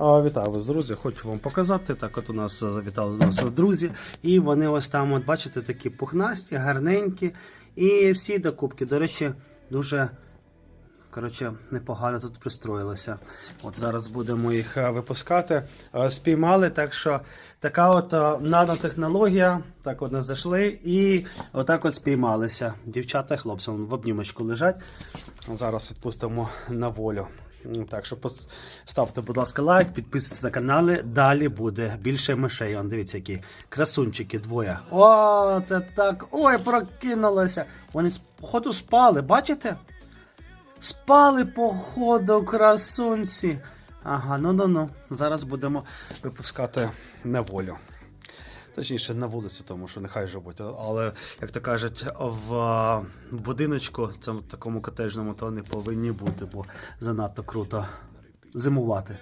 Вітаю вас, друзі! Хочу вам показати. Так, от у нас завітали до нас друзі, і вони ось там, от бачите, такі пухнасті, гарненькі. І всі докупки, до речі, дуже коротше, непогано тут пристроїлися. От зараз будемо їх е, випускати. Е, Спіймали, так що така от е, нанотехнологія. Так от нас зайшли і отак от спіймалися. Дівчата і хлопці в обнімочку лежать. Зараз відпустимо на волю. Так що ставте, будь ласка, лайк, підписуйтесь на канали. Далі буде більше мишей. Он дивіться, які красунчики двоє. О, це так. Ой, прокинулося. Вони походу спали, бачите? Спали, походу, красунці. Ага, ну ну ну. Зараз будемо випускати на волю. Точніше, на вулицю, тому що нехай живуть. Але, як то кажуть, в будиночку, цьому такому котежному, то не повинні бути, бо занадто круто зимувати.